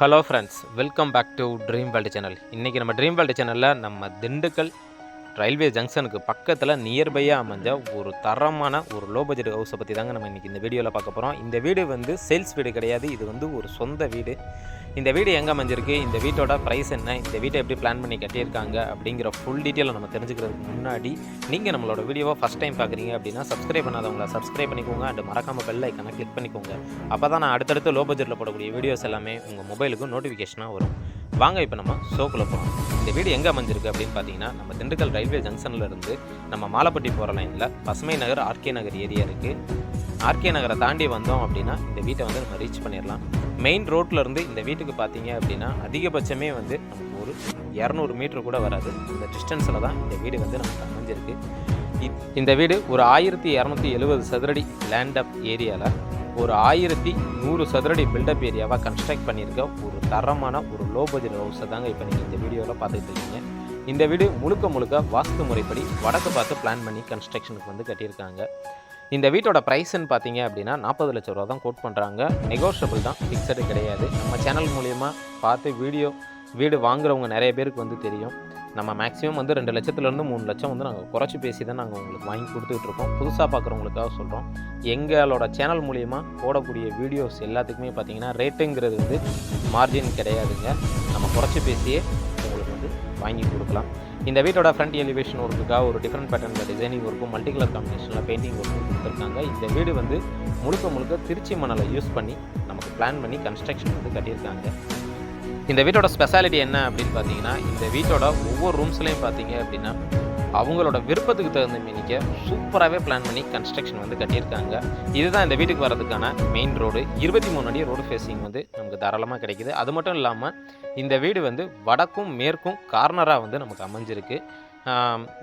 Hello friends welcome back to dream world channel இன்றைக்கி நம்ம dream world சேனலில் நம்ம திண்டுக்கல் ரயில்வே ஜங்ஷனுக்கு பக்கத்தில் நியர்பையாக அமைஞ்ச ஒரு தரமான ஒரு லோ பட்ஜெட் ஹவுஸை பற்றி தாங்க நம்ம இன்றைக்கி இந்த வீடியோவில் பார்க்க போகிறோம் இந்த வீடு வந்து சேல்ஸ் வீடு கிடையாது. இது வந்து ஒரு சொந்த வீடு. இந்த வீடு எங்கே அமைஞ்சிருக்கு? இந்த வீட்டோட ப்ரைஸ் என்ன? இந்த வீட்டை எப்படி பிளான் பண்ணி கட்டியிருக்காங்க? அப்படிங்கிற ஃபுல் டீட்டெயிலை நம்ம தெரிஞ்சுக்கிறதுக்கு முன்னாடி நீங்கள் நம்மளோட வீடியோவை ஃபஸ்ட் டைம் பார்க்குறீங்க அப்படின்னா சப்ஸ்கிரைப் பண்ணாதவங்கள சப்ஸ்கிரைப் பண்ணிக்கோங்க. அண்ட் மறக்காமல் பெல் ஐக்கனை கிளிக் பண்ணிக்கோங்க. அப்போ தான் நான் அடுத்தடுத்து லோ பட்ஜெட்டில் போடக்கூடிய வீடியோஸ் எல்லாமே உங்கள் மொபைலுக்கு நோட்டிஃபிகேஷனாக வரும். வாங்க இப்போ நம்ம ஷோக்குள்ளே போகிறோம் இந்த வீடு எங்கே அமைஞ்சிருக்கு அப்படின்னு பார்த்தீங்கன்னா நம்ம திண்டுக்கல் ரயில்வே ஜங்ஷனில் இருந்து நம்ம மாலப்பட்டி போகிற லைனில் பசுமை நகர் ஆர்கே நகர் ஏரியா இருக்குது ஆர்கே நகரை தாண்டி வந்தோம் அப்படின்னா இந்த வீட்டை வந்து நம்ம ரீச் பண்ணிடலாம். மெயின் ரோட்டில் இருந்து இந்த வீட்டுக்கு பார்த்தீங்க அப்படின்னா அதிகபட்சமே வந்து நமக்கு ஒரு இரநூறு மீட்ரு கூட வராது. இந்த டிஸ்டன்ஸில் தான் இந்த வீடு வந்து நமக்கு அமைஞ்சிருக்கு. இ- இந்த வீடு ஒரு ஆயிரத்தி இரநூத்தி எழுபது சதுரடி லேண்ட் அப் ஏரியாவில் ஒரு ஆயிரத்தி நூறு சதுரடி பில்டப் ஏரியாவாக கன்ஸ்ட்ரக்ட் பண்ணியிருக்க ஒரு தரமான ஒரு லோ பட்ஜெட் ஹவுஸை தாங்க இப்போ நீங்கள் இந்த வீடியோவில் பார்த்துட்டு இருக்கீங்க. இந்த வீடு முழுக்க முழுக்க வாஸ்து முறைப்படி வடக்கு பார்த்து பிளான் பண்ணி கன்ஸ்ட்ரக்ஷனுக்கு வந்து கட்டியிருக்காங்க. இந்த வீட்டோட ப்ரைஸ்ன்னு பார்த்தீங்க அப்படின்னா நாற்பது லட்ச ரூபா தான் கோட் பண்ணுறாங்க நெகோஷியபிள் தான் ஃபிக்ஸடு கிடையாது. நம்ம சேனல் மூலியமாக பார்த்து வீடியோ வீடு வாங்குறவங்க நிறைய பேருக்கு வந்து தெரியும். நம்ம மேக்ஸிமம் வந்து ரெண்டு லட்சத்துலேருந்து மூணு லட்சம் வந்து நாங்கள் குறைச்சி பேசி தான் நாங்கள் உங்களுக்கு வாங்கி கொடுத்துட்ருக்கோம் புதுசாக பார்க்குறவங்களுக்காக சொல்கிறோம் எங்களோட சேனல் மூலிமா போடக்கூடிய வீடியோஸ் எல்லாத்துக்குமே பார்த்தீங்கன்னா ரேட்டுங்கிறது வந்து மார்ஜின் கிடையாதுங்க. நம்ம குறைச்சி பேசியே உங்களுக்கு வந்து வாங்கி கொடுக்கலாம். இந்த வீட்டோட ஃப்ரண்ட் எலிவேஷன் ஒர்க்குக்காக ஒரு டிஃப்ரெண்ட் பேட்டர்னில் டிசைனிங் ஒர்க்கும் மல்டி கலர் காம்பினேஷனில் பெயிண்டிங் ஒர்க்கும் கொடுத்துருக்காங்க. இந்த வீடு வந்து முழுக்க முழுக்க திருச்சி மணலை யூஸ் பண்ணி நமக்கு பிளான் பண்ணி கன்ஸ்ட்ரக்ஷன் வந்து கட்டியிருக்காங்க. இந்த வீட்டோட ஸ்பெஷாலிட்டி என்ன அப்படின்னு பார்த்தீங்கன்னா இந்த வீட்டோட ஒவ்வொரு ரூம்ஸ்லையும் பார்த்தீங்க அப்படின்னா அவங்களோட விருப்பத்துக்கு தகுந்த மீனிக்க சூப்பராகவே பிளான் பண்ணி கன்ஸ்ட்ரக்ஷன் வந்து கட்டியிருக்காங்க. இதுதான் இந்த வீட்டுக்கு வரதுக்கான மெயின் ரோடு இருபத்தி மூணு அடி ரோடு ஃபேஸிங் வந்து நமக்கு தாராளமாக கிடைக்குது. அது மட்டும் இல்லாமல் இந்த வீடு வந்து வடக்கும் மேற்கும் கார்னராக வந்து நமக்கு அமைஞ்சிருக்கு.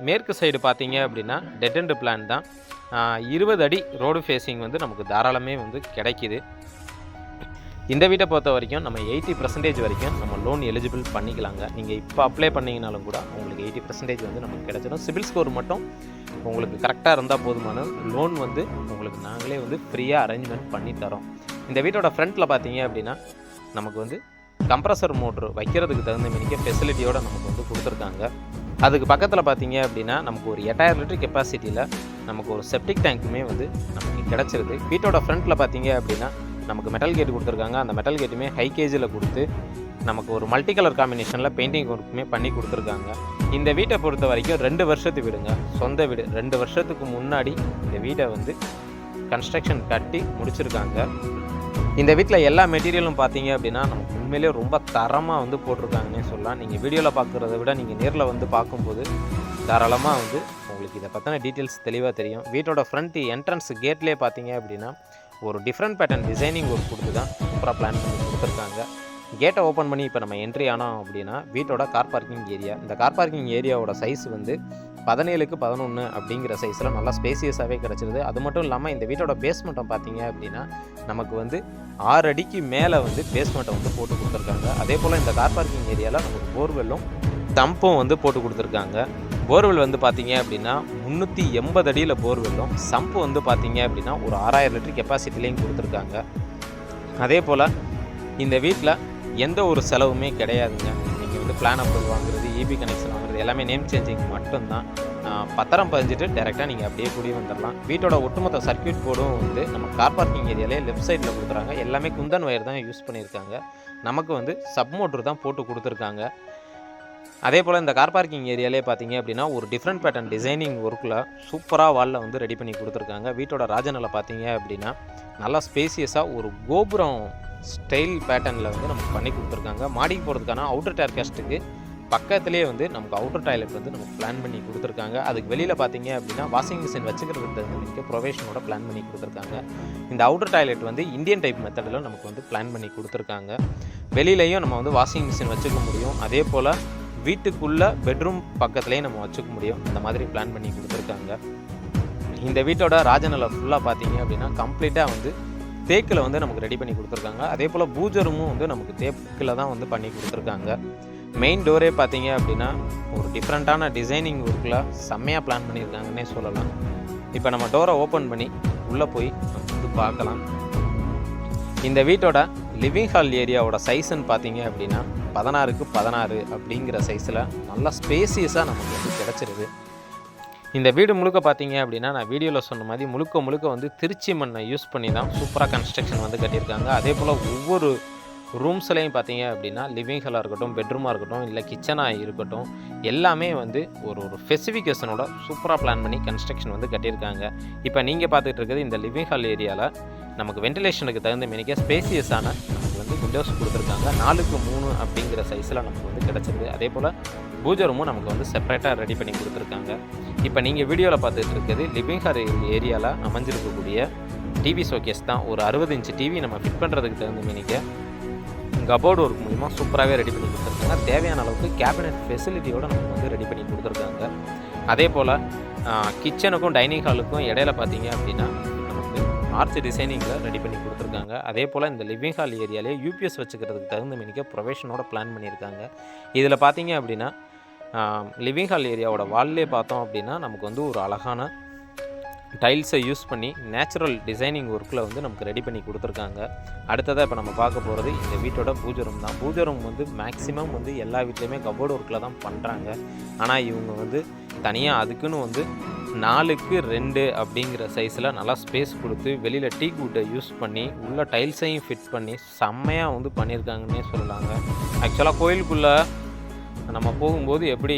மேற்கு சைடு பார்த்தீங்க அப்படின்னா டெட் அண்ட் பிளான் தான். இருபது அடி ரோடு ஃபேஸிங் வந்து நமக்கு தாராளமே வந்து கிடைக்கிது. இந்த வீட்டை பொறுத்த வரைக்கும் நம்ம எயிட்டி பர்சன்டேஜ் வரைக்கும் நம்ம லோன் எலிஜிபிள் பண்ணிக்கலாங்க. நீங்கள் இப்போ அப்ளை பண்ணிங்கனாலும் கூட உங்களுக்கு எயிட்டி பர்சன்டேஜ் வந்து நமக்கு கிடைச்சிடும். சிபில் ஸ்கோர் மட்டும் உங்களுக்கு கரெக்டாக இருந்தால் போதுமான லோன் வந்து உங்களுக்கு நாங்களே வந்து ஃப்ரீயாக அரேஞ்ச்மெண்ட் பண்ணி தரோம். இந்த வீட்டோட ஃப்ரண்ட்டில் பார்த்தீங்க அப்படின்னா நமக்கு வந்து கம்ப்ரஸர் மோட்ரு வைக்கிறதுக்கு தகுந்த மாரிக்க ஃபெசிலிட்டியோடு நமக்கு வந்து கொடுத்துருக்காங்க. அதுக்கு பக்கத்தில் பார்த்தீங்க அப்படின்னா நமக்கு ஒரு எட்டாயிரம் லிட்டர் கெப்பாசிட்டியில் நமக்கு ஒரு செப்டிக் டேங்க்குமே வந்து நமக்கு கிடச்சிருது வீட்டோட ஃப்ரண்ட்டில் பார்த்தீங்க அப்படின்னா நமக்கு மெட்டல் கேட் கொடுத்துருக்காங்க. அந்த மெட்டல் கேட்டுமே ஹை கேஜில் கொடுத்து நமக்கு ஒரு மல்டி கலர் காம்பினேஷனில் பெயிண்டிங் ஒர்க்குமே பண்ணி கொடுத்துருக்காங்க. இந்த வீட்டை பொறுத்த வரைக்கும் ரெண்டு வருஷத்து வீடுங்க. சொந்த வீடு. ரெண்டு வருஷத்துக்கு முன்னாடி இந்த வீட்டை வந்து கன்ஸ்ட்ரக்ஷன் கட்டி முடிச்சிருக்காங்க. இந்த வீட்டில் எல்லா மெட்டீரியலும் பார்த்தீங்க அப்படின்னா நமக்கு உண்மையிலேயே ரொம்ப தரமாக வந்து போட்டிருக்காங்கன்னே சொல்லலாம். நீங்கள் வீடியோவில் பார்க்குறத விட நீங்கள் நேரில் வந்து பார்க்கும்போது தாராளமாக வந்து உங்களுக்கு இதை பற்றின டீட்டெயில்ஸ் தெளிவாக தெரியும். வீட்டோட ஃப்ரண்ட் என்ட்ரன்ஸ் கேட்லேயே பார்த்தீங்க அப்படின்னா ஒரு டிஃப்ரெண்ட் பேட்டர்ன் டிசைனிங் ஒர்க் கொடுத்து தான் சூப்பராக பிளான் பண்ணி கொடுத்துருக்காங்க. கேட்டை ஓப்பன் பண்ணி இப்போ நம்ம என்ட்ரி ஆனோம் அப்படின்னா வீட்டோட கார் பார்க்கிங் ஏரியா இந்த கார் பார்க்கிங் ஏரியாவோட சைஸ் வந்து பதினேழுக்கு பதினொன்று அப்படிங்கிற சைஸில் நல்லா ஸ்பேசியஸாகவே கிடச்சிருது. அது மட்டும் இல்லாமல் இந்த வீட்டோட பேஸ்மெண்ட்டை பார்த்தீங்க அப்படின்னா நமக்கு வந்து ஆறு அடிக்கு மேலே வந்து பேஸ்மெண்ட்டை வந்து போட்டு கொடுத்துருக்காங்க. அதே போல் இந்த கார் பார்க்கிங் ஏரியாவில் நமக்கு போர்வெல்லும் தம்பும் வந்து போட்டு கொடுத்துருக்காங்க. போர்வெல் வந்து பார்த்தீங்க அப்படின்னா முந்நூற்றி எண்பது அடியில் போர்வெல்லும் சம்பு வந்து பார்த்தீங்க அப்படின்னா ஒரு ஆறாயிரம் லிட்டர் கெப்பாசிட்டிலையும் கொடுத்துருக்காங்க. அதே போல் இந்த வீட்டில் எந்த ஒரு செலவுமே கிடையாதுங்க. நீங்கள் வந்து பிளான் அப்ரூவல் வாங்குறது இபி கனெக்ஷன் வாங்குறது எல்லாமே நேம் சேஞ்சிங் மட்டும்தான். பத்திரம் பதிஞ்சிட்டு டேரெக்டாக நீங்கள் அப்படியே கூடி வந்துடலாம் வீட்டோட ஒட்டுமொத்த சர்க்யூட் போர்டும் வந்து நம்ம கார் பார்க்கிங் ஏரியாலே லெஃப்ட் சைடில் கொடுக்குறாங்க. எல்லாமே குந்தன் ஒயர் தான் யூஸ் பண்ணியிருக்காங்க. நமக்கு வந்து சப் மோட்ரு தான் போட்டு கொடுத்துருக்காங்க. அதே போல் இந்த கார் பார்க்கிங் ஏரியாலே பார்த்தீங்க அப்படின்னா ஒரு டிஃப்ரெண்ட் பேட்டர்ன் டிசைனிங் ஒர்க்கில் சூப்பராக வாலில் வந்து ரெடி பண்ணி கொடுத்துருக்காங்க. வீட்டோட ராஜநிலை பார்த்தீங்க அப்படின்னா நல்லா ஸ்பேசியஸாக ஒரு கோபுரம் ஸ்டைல் பேட்டர்னில் வந்து நமக்கு பண்ணி கொடுத்துருக்காங்க. மாடிக்கு போகிறதுக்கான அவுட்டர் டேர் கேஸ்ட்டுக்கு பக்கத்துலேயே வந்து நமக்கு அவுட்டர் டாய்லெட் வந்து நமக்கு பிளான் பண்ணி கொடுத்துருக்காங்க. அதுக்கு வெளியில் பார்த்தீங்க அப்படின்னா வாஷிங் மிஷின் வச்சுக்கிறதுக்கு ப்ரொவேஷனோட பிளான் பண்ணி கொடுத்துருக்காங்க. இந்த அவுட்டர் டாய்லெட் வந்து இந்தியன் டைப் மெத்தடில் நமக்கு வந்து பிளான் பண்ணி கொடுத்துருக்காங்க. வெளியிலையும் நம்ம வந்து வாஷிங் மிஷின் வச்சுக்க முடியும். அதே போல் வீட்டுக்குள்ளே பெட்ரூம் பக்கத்துலேயே நம்ம வச்சுக்க முடியும். அந்த மாதிரி பிளான் பண்ணி கொடுத்துருக்காங்க. இந்த வீட்டோட ராஜநிலை ஃபுல்லாக பார்த்தீங்க அப்படின்னா கம்ப்ளீட்டாக வந்து தேக்கில் வந்து நமக்கு ரெடி பண்ணி கொடுத்துருக்காங்க. அதே போல் பூஜரமும் வந்து நமக்கு தேக்கில் தான் வந்து பண்ணி கொடுத்துருக்காங்க. மெயின் டோரே பார்த்தீங்க அப்படின்னா ஒரு டிஃப்ரெண்ட்டான டிசைனிங் ஒர்க்கில் செம்மையாக பிளான் பண்ணியிருக்காங்கன்னே சொல்லலாம். இப்போ நம்ம டோரை ஓப்பன் பண்ணி உள்ளே போய் நம்ம வந்து பார்க்கலாம். இந்த வீட்டோட லிவிங் ஹால் ஏரியாவோட சைஸ்ன்னு பார்த்தீங்க அப்படின்னா பதினாறுக்கு பதினாறு அப்படிங்கிற சைஸில் நல்லா ஸ்பேசியஸாக நமக்கு வந்து கிடச்சிருது. இந்த வீடு முழுக்க பார்த்தீங்க அப்படின்னா நான் வீடியோவில் சொன்ன மாதிரி முழுக்க முழுக்க வந்து திருச்சி மண்ணை யூஸ் பண்ணி தான் சூப்பராக கன்ஸ்ட்ரக்ஷன் வந்து கட்டியிருக்காங்க. அதே போல் ஒவ்வொரு ரூம்ஸ்லேயும் பார்த்தீங்க அப்படின்னா லிவிங் ஹாலாக இருக்கட்டும் பெட்ரூமாக இருக்கட்டும் இல்லை கிச்சனாக இருக்கட்டும் எல்லாமே வந்து ஒரு ஒரு ஸ்பெசிஃபிகேஷனோட சூப்பராக பிளான் பண்ணி கன்ஸ்ட்ரக்ஷன் வந்து கட்டியிருக்காங்க. இப்போ நீங்கள் பார்த்துட்டு இருக்கிறது இந்த லிவிங் ஹால் ஏரியாவில் நமக்கு வென்டிலேஷனுக்கு தகுந்த மினிக்க ஸ்பேசியஸான வந்து விண்டோஸ் கொடுத்துருக்காங்க. நாலுக்கு மூணு அப்படிங்கிற சைஸில் நமக்கு வந்து கிடச்சிருது அதே போல் பூஜை ரூமும் நமக்கு வந்து செப்பரேட்டாக ரெடி பண்ணி கொடுத்துருக்காங்க. இப்போ நீங்கள் வீடியோவில் பார்த்துட்டு இருக்கிறது லிவிங் ஏரியாவில் அமைஞ்சிருக்கக்கூடிய டிவி ஷோகேஸ் தான். ஒரு அறுபது இன்ச்சு டிவி நம்ம ஃபிட் பண்ணுறதுக்கு தகுந்த மீனிக்க கபோர்டு ஒர்க் மூலிமா சூப்பராகவே ரெடி பண்ணி கொடுத்துருக்காங்க. தேவையான அளவுக்கு கேபினெட் ஃபெசிலிட்டியோடு நமக்கு வந்து ரெடி பண்ணி கொடுத்துருக்காங்க. அதே போல் கிச்சனுக்கும் டைனிங் ஹாலுக்கும் இடையில பார்த்தீங்க அப்படின்னா ஆர்ச் டிசைனிங்கில் ரெடி பண்ணி கொடுத்துருக்காங்க. அதே போல் இந்த லிவிங் ஹால் ஏரியாலே யூபிஎஸ் வச்சுக்கிறதுக்கு தகுந்த மினிக்க ப்ரொவேஷனோட பிளான் பண்ணியிருக்காங்க. இதில் பார்த்தீங்க அப்படின்னா லிவிங் ஹால் ஏரியாவோட வால்லே பார்த்தோம் அப்படின்னா நமக்கு வந்து ஒரு அழகான டைல்ஸை யூஸ் பண்ணி நேச்சுரல் டிசைனிங் ஒர்க்கில் வந்து நமக்கு ரெடி பண்ணி கொடுத்துருக்காங்க. அடுத்ததாக இப்போ நம்ம பார்க்க போகிறது இந்த வீட்டோட பூஜை ரூம் தான். பூஜை ரூம் வந்து மேக்ஸிமம் வந்து எல்லா வீட்லேயுமே கபோர்டு ஒர்க்கில் தான் பண்ணுறாங்க. ஆனால் இவங்க வந்து தனியாக அதுக்குன்னு வந்து நாலுக்கு ரெண்டு அப்படிங்கிற சைஸில் நல்லா ஸ்பேஸ் கொடுத்து வெளியில் டீ குட்டை யூஸ் பண்ணி உள்ள டைல்ஸையும் ஃபிட் பண்ணி செம்மையாக வந்து பண்ணியிருக்காங்கன்னே சொல்லலாங்க. ஆக்சுவலாக கோயிலுக்குள்ளே நம்ம போகும்போது எப்படி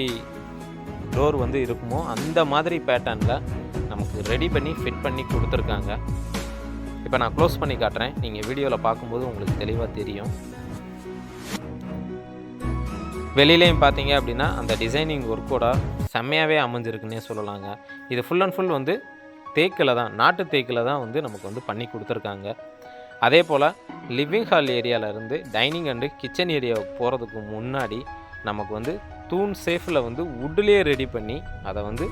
டோர் வந்து இருக்குமோ அந்த மாதிரி பேட்டர்னில் நமக்கு ரெடி பண்ணி ஃபிட் பண்ணி கொடுத்துருக்காங்க. இப்போ நான் க்ளோஸ் பண்ணி காட்டுறேன். நீங்கள் வீடியோவில் பார்க்கும்போது உங்களுக்கு தெளிவாக தெரியும். வெளியிலையும் பார்த்தீங்க அப்படின்னா அந்த டிசைனிங் ஒர்க்கோட செம்மையாகவே அமைஞ்சிருக்குன்னே சொல்லலாங்க. இது ஃபுல் அண்ட் ஃபுல் வந்து தேக்கில் தான் நாட்டு தேக்கில் தான் வந்து நமக்கு வந்து பண்ணி கொடுத்துருக்காங்க. அதே போல் லிவிங் ஹால் ஏரியாவிலேருந்து டைனிங் அண்டு கிச்சன் ஏரியாவுக்கு போகிறதுக்கு முன்னாடி நமக்கு வந்து தூண் சேஃபில் வந்து வுட்லேயே ரெடி பண்ணி அதை வந்து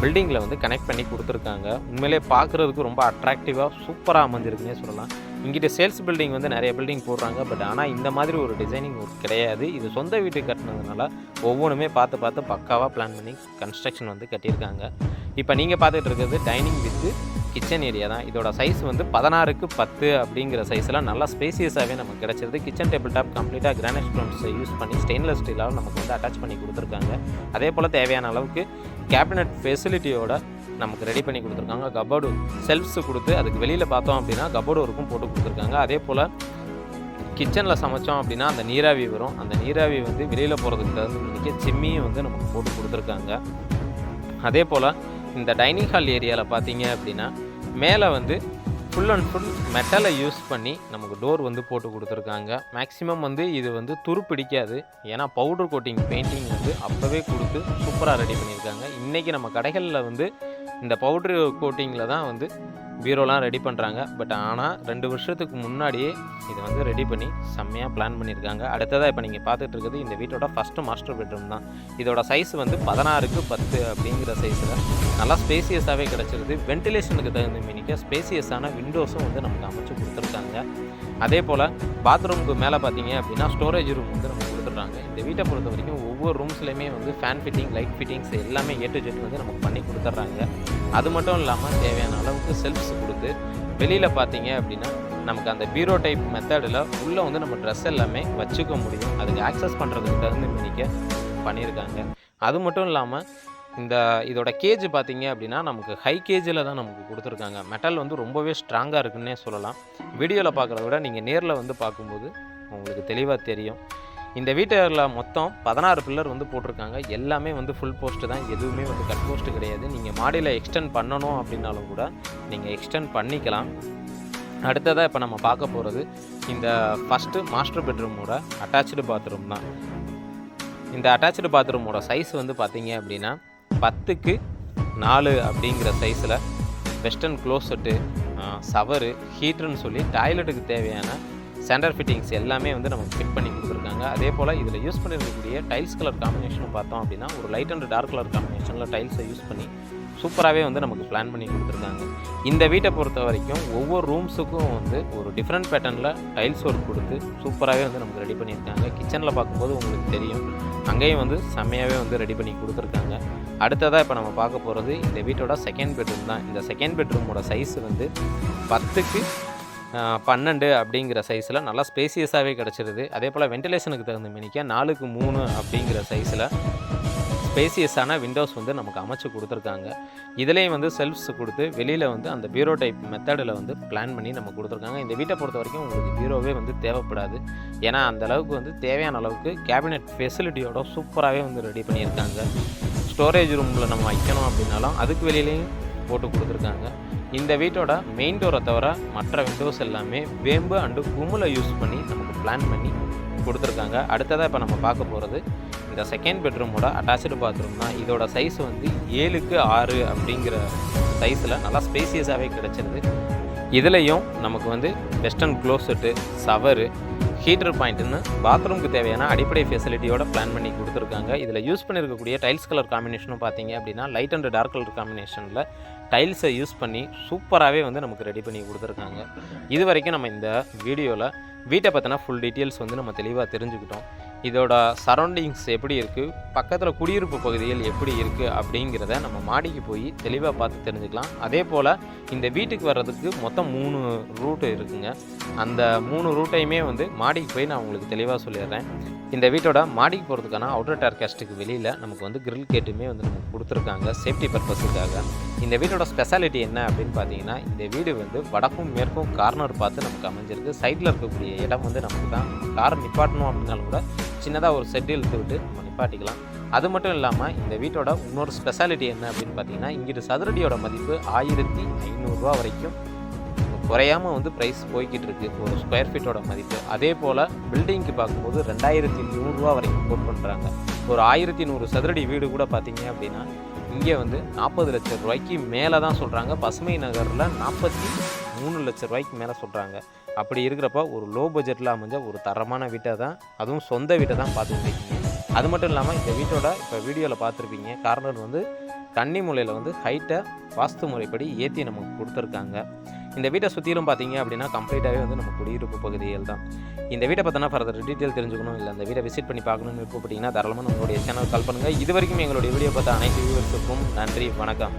பில்டிங்கில் வந்து கனெக்ட் பண்ணி கொடுத்துருக்காங்க. உண்மையிலே பார்க்குறதுக்கு ரொம்ப அட்ராக்டிவாக சூப்பராக அமைஞ்சிருக்குன்னே சொல்லலாம். இங்கிட்ட சேல்ஸ் பில்டிங் வந்து நிறைய பில்டிங் போடுறாங்க பட் ஆனால் இந்த மாதிரி ஒரு டிசைனிங் ஒர்க் கிடையாது. இது சொந்த வீட்டுக்கு கட்டினதுனால ஒவ்வொன்றுமே பார்த்து பார்த்து பக்காவாக பிளான் பண்ணி கன்ஸ்ட்ரக்ஷன் வந்து கட்டியிருக்காங்க. இப்போ நீங்கள் பார்த்துட்டு இருக்கிறது டைனிங் வித்து கிச்சன் ஏரியா தான். இதோட சைஸ் வந்து பதினாறுக்கு பத்து அப்படிங்கிற சைஸில் நல்லா ஸ்பேசியஸாகவே நமக்கு கிடச்சிருது. கிச்சன் டேபிள் டாப் கம்ப்ளீட்டாக கிரானைட் ஸ்டோன்ஸை யூஸ் பண்ணி ஸ்டெயின்லெஸ் ஸ்டீலாக நமக்கு வந்து அட்டாச் பண்ணி கொடுத்துருக்காங்க. அதே போல் தேவையான அளவுக்கு கேபினட் ஃபெசிலிட்டியோட நமக்கு ரெடி பண்ணி கொடுத்துருக்காங்க. கபோர்டு செல்ஃப்ஸு கொடுத்து அதுக்கு வெளியில் பார்த்தோம் அப்படின்னா கபோர்டு ஒர்க்கும் போட்டு கொடுத்துருக்காங்க. அதே போல் கிச்சனில் சமைச்சோம் அப்படின்னா அந்த நீராவி வரும். அந்த நீராவி வந்து வெளியில் போகிறதுக்கு தகுந்த சிம்மியும் வந்து நமக்கு போட்டு கொடுத்துருக்காங்க. அதே போல் இந்த டைனிங் ஹால் ஏரியாவில் பார்த்தீங்க அப்படின்னா மேலே வந்து ஃபுல் அண்ட் ஃபுல் மெட்டலை யூஸ் பண்ணி நமக்கு டோர் வந்து போட்டு கொடுத்துருக்காங்க. மேக்ஸிமம் வந்து இது வந்து துரு பிடிக்காது. ஏன்னா பவுடர் கோட்டிங் பெயிண்டிங் வந்து அப்போவே கொடுத்து சூப்பராக ரெடி பண்ணியிருக்காங்க. இன்றைக்கி நம்ம கடைகளில் வந்து இந்த பவுட்ரு கோட்டிங்கில் தான் வந்து பீரோலாம் ரெடி பண்ணுறாங்க பட் ஆனால் ரெண்டு வருஷத்துக்கு முன்னாடியே இதை வந்து ரெடி பண்ணி செம்மையாக பிளான் பண்ணியிருக்காங்க. அடுத்ததாக இப்போ நீங்கள் பார்த்துட்டு இருக்குது இந்த வீட்டோட ஃபஸ்ட்டு மாஸ்டர் பெட்ரூம் தான். இதோட சைஸ் வந்து பதினாறுக்கு பத்து அப்படிங்கிற சைஸில் நல்லா ஸ்பேசியஸாகவே கிடச்சிருது. வென்டிலேஷனுக்கு தகுந்த மீனிக்க ஸ்பேசியஸான விண்டோஸும் வந்து நமக்கு அமைச்சு கொடுத்துருக்காங்க. அதே போல் பாத்ரூமுக்கு மேலே பார்த்தீங்க அப்படின்னா ஸ்டோரேஜ் ரூம் வந்து நம்ம சொல்கிறாங்க இந்த வீட்டை பொறுத்த வரைக்கும் ஒவ்வொரு ரூம்ஸ்லையுமே வந்து ஃபேன் ஃபிட்டிங் லைட் ஃபிட்டிங்ஸ் எல்லாமே ஏ டு ஜெட் வந்து நமக்கு பண்ணி கொடுத்துட்றாங்க. அது மட்டும் இல்லாமல் தேவையான அளவுக்கு செல்ஃப்ஸ் கொடுத்து வெளியில் பார்த்தீங்க அப்படின்னா நமக்கு அந்த பீரோ டைப் மெத்தடில் உள்ளே வந்து நம்ம ட்ரெஸ் எல்லாமே வச்சுக்க முடியும். அதுக்கு ஆக்சஸ் பண்ணுறதுக்கு தகுந்த மினிக்க பண்ணியிருக்காங்க அது மட்டும் இல்லாமல் இந்த இதோட கேஜ் பார்த்தீங்க அப்படின்னா நமக்கு ஹை கேஜில் தான் நமக்கு கொடுத்துருக்காங்க. மெட்டல் வந்து ரொம்பவே ஸ்ட்ராங்காக இருக்குன்னே சொல்லலாம். வீடியோவில் பார்க்குறத விட நீங்கள் நேரில் வந்து பார்க்கும்போது உங்களுக்கு தெளிவாக தெரியும். இந்த வீட்டில் மொத்தம் பதினாறு பில்லர் வந்து போட்டிருக்காங்க. எல்லாமே வந்து ஃபுல் போஸ்ட்டு தான். எதுவுமே வந்து கட் போஸ்ட்டு கிடையாது. நீங்கள் மாடியில் எக்ஸ்டெண்ட் பண்ணணும் அப்படின்னாலும் கூட நீங்கள் எக்ஸ்டெண்ட் பண்ணிக்கலாம். அடுத்ததாக இப்போ நம்ம பார்க்க போகிறது இந்த ஃபஸ்ட்டு மாஸ்டர் பெட்ரூமோட அட்டாச்சு பாத்ரூம் தான். இந்த அட்டாச்சு பாத்ரூமோட சைஸ் வந்து பார்த்தீங்க அப்படின்னா பத்துக்கு நாலு அப்படிங்கிற சைஸில் வெஸ்டர்ன் க்ளோசெட்டு சவரு ஹீட்டர்னு சொல்லி டாய்லெட்டுக்கு தேவையான சென்டர் ஃபிட்டிங்ஸ் எல்லாமே வந்து நமக்கு ஃபிட் பண்ணி கொடுத்துருக்காங்க. அதே போல் இதில் யூஸ் பண்ணியிருக்கக்கூடிய டைல்ஸ் கலர் காம்பினேஷன் பார்த்தோம் அப்படின்னா ஒரு லைட் அண்ட் டார்க் கலர் காம்பினேஷனில் டைல்ஸை யூஸ் பண்ணி சூப்பராகவே வந்து நமக்கு பிளான் பண்ணி கொடுத்துருக்காங்க. இந்த வீட்டை பொறுத்த வரைக்கும் ஒவ்வொரு ரூம்ஸுக்கும் வந்து ஒரு டிஃப்ரெண்ட் பேட்டர்னில் டைல்ஸ் ஒர்க் கொடுத்து சூப்பராகவே வந்து நமக்கு ரெடி பண்ணியிருக்காங்க. கிச்சனில் பார்க்கும்போது உங்களுக்கு தெரியும். அங்கேயும் வந்து செம்மையாகவே வந்து ரெடி பண்ணி கொடுத்துருக்காங்க. அடுத்ததாக இப்போ நம்ம பார்க்க போகிறது இந்த வீட்டோட செகண்ட் பெட்ரூம் தான். இந்த செகண்ட் பெட்ரூமோட சைஸ் வந்து பத்துக்கு பன்னெண்டு அப்படிங்கிற சைஸில் நல்லா ஸ்பேசியஸாகவே கிடச்சிருது. அதே போல் வென்டிலேஷனுக்கு தகுந்த மினிக்க நாலுக்கு மூணு அப்படிங்கிற சைஸில் ஸ்பேசியஸான விண்டோஸ் வந்து நமக்கு அமைச்சு கொடுத்துருக்காங்க. இதுலேயும் வந்து செல்ஃப்ஸ் கொடுத்து வெளியில் வந்து அந்த பீரோ டைப் மெத்தடில் வந்து பிளான் பண்ணி நம்ம கொடுத்துருக்காங்க. இந்த வீட்டை பொறுத்த வரைக்கும் உங்களுக்கு பீரோவே வந்து தேவைப்படாது. ஏன்னா அந்த அளவுக்கு வந்து தேவையான அளவுக்கு கேபினெட் ஃபெசிலிட்டியோட சூப்பராகவே வந்து ரெடி பண்ணியிருக்காங்க. ஸ்டோரேஜ் ரூமில் நம்ம வைக்கணும் அப்படின்னாலும் அதுக்கு வெளியிலையும் போட்டு கொடுத்துருக்காங்க. இந்த வீட்டோட மெயின் டோரை தவிர மற்ற விண்டோஸ் எல்லாமே வேம்பு அண்டு குமுலை யூஸ் பண்ணி நமக்கு பிளான் பண்ணி கொடுத்துருக்காங்க. அடுத்ததாக இப்போ நம்ம பார்க்க போகிறது இந்த செகண்ட் பெட்ரூமோட அட்டாச்சு பாத்ரூம் தான். இதோட சைஸ் வந்து ஏழுக்கு ஆறு அப்படிங்கிற சைஸில் நல்லா ஸ்பேசியஸாகவே கிடச்சிருது. இதுலேயும் நமக்கு வந்து வெஸ்டர்ன் க்ளோசெட்டு சவரு ஹீட்டர் பாயிண்ட்டுன்னு பாத்ரூமுக்கு தேவையான அடிப்படை ஃபெசிலிட்டியோட பிளான் பண்ணி கொடுத்துருக்காங்க. இதில் யூஸ் பண்ணியிருக்கக்கூடிய டைல்ஸ் கலர் காம்பினேஷனும் பார்த்தீங்க அப்படின்னா லைட் அண்ட் டார்க் கலர் காம்பினேஷனில் டைல்ஸை யூஸ் பண்ணி சூப்பராகவே வந்து நமக்கு ரெடி பண்ணி கொடுத்துருக்காங்க. இது வரைக்கும் நம்ம இந்த வீடியோவில் வீட்டை பற்றின ஃபுல் டீட்டெயில்ஸ் வந்து நம்ம தெளிவாக தெரிஞ்சுக்கிட்டோம். இதோட சரௌண்டிங்ஸ் எப்படி இருக்குது பக்கத்தில் குடியிருப்பு பகுதிகள் எப்படி இருக்குது அப்படிங்கிறத நம்ம மாடிக்கு போய் தெளிவாக பார்த்து தெரிஞ்சுக்கலாம். அதே போல் இந்த வீட்டுக்கு வர்றதுக்கு மொத்தம் மூணு ரூட்டு இருக்குங்க. அந்த மூணு ரூட்டையுமே வந்து மாடிக்கு போய் நான் உங்களுக்கு தெளிவாக சொல்லிடுறேன். இந்த வீட்டோட மாடிக்கு போகிறதுக்கான அவுட்டர் டேர்காஸ்ட்டுக்கு வெளியில் நமக்கு வந்து கிரில் கேட்டுமே வந்து நமக்கு கொடுத்துருக்காங்க. சேஃப்டி பர்பஸுக்காக இந்த வீட்டோட ஸ்பெஷாலிட்டி என்ன அப்படின்னு பார்த்தீங்கன்னா இந்த வீடு வந்து வடக்கும் மேற்கும் கார்னர் பார்த்து நமக்கு அமைஞ்சிருக்கு. சைடில் இருக்கக்கூடிய இடம் வந்து நமக்கு தான் கார் நிப்பாட்டணும் அப்படின்னாலும் கூட சின்னதாக ஒரு செட்டில் இழுத்து விட்டு நம்ம நிப்பாட்டிக்கலாம். அது மட்டும் இல்லாமல் இந்த வீட்டோட இன்னொரு ஸ்பெஷாலிட்டி என்ன அப்படின்னு பார்த்தீங்கன்னா இங்கிட்டு சதுரடியோட மதிப்பு ஆயிரத்தி ஐநூறுரூவா வரைக்கும் குறையாம வந்து ப்ரைஸ் போய்கிட்டு இருக்கு ஒரு ஸ்கொயர் ஃபீட்டோட மதிப்பு. அதே போல் பில்டிங்க்கு பார்க்கும்போது ரெண்டாயிரத்தி நூறுரூவா வரைக்கும் கோட் பண்ணுறாங்க ஒரு ஆயிரத்தி நூறு சதுரடி வீடு கூட பார்த்தீங்க அப்படின்னா இங்கே வந்து நாற்பது லட்சம் ரூபாய்க்கு மேலே தான் சொல்கிறாங்க பசுமை நகரில் நாற்பத்தி மூணு லட்ச ரூபாய்க்கு மேலே சொல்கிறாங்க அப்படி இருக்கிறப்ப ஒரு லோ பட்ஜெட்டில் அமைஞ்ச ஒரு தரமான வீட்டை தான் அதுவும் சொந்த வீட்டை தான் பார்த்துருக்கீங்க அது மட்டும் இல்லாமல் இந்த வீட்டோட இப்போ வீடியோவில் பார்த்துருப்பீங்க. கார்னர் வந்து கன்னி மூலையில் வந்து ஹைட்டை வாஸ்து முறைப்படி ஏற்றி நமக்கு கொடுத்துருக்காங்க. இந்த வீட்டை சுற்றிலும் பார்த்தீங்க அப்படின்னா கம்ப்ளீட்டாகவே வந்து நம்ம குடியிருப்பு பகுதிகள் தான். இந்த வீட்டை பார்த்தோன்னா ஃபர்தர் டீட்டெயில் தெரிஞ்சுக்கணும். இல்லை அந்த வீட்டை விசிட் பண்ணி பார்க்கணும்னு விருப்பப்பட்டீங்கன்னா தாராளமாக நம்மளுடைய சேனல் கால் பண்ணுங்கள் இது வரைக்கும் எங்களுடைய வீடியோ பார்த்த அனைத்து வியூவர்ஸுக்கும் நன்றி வணக்கம்.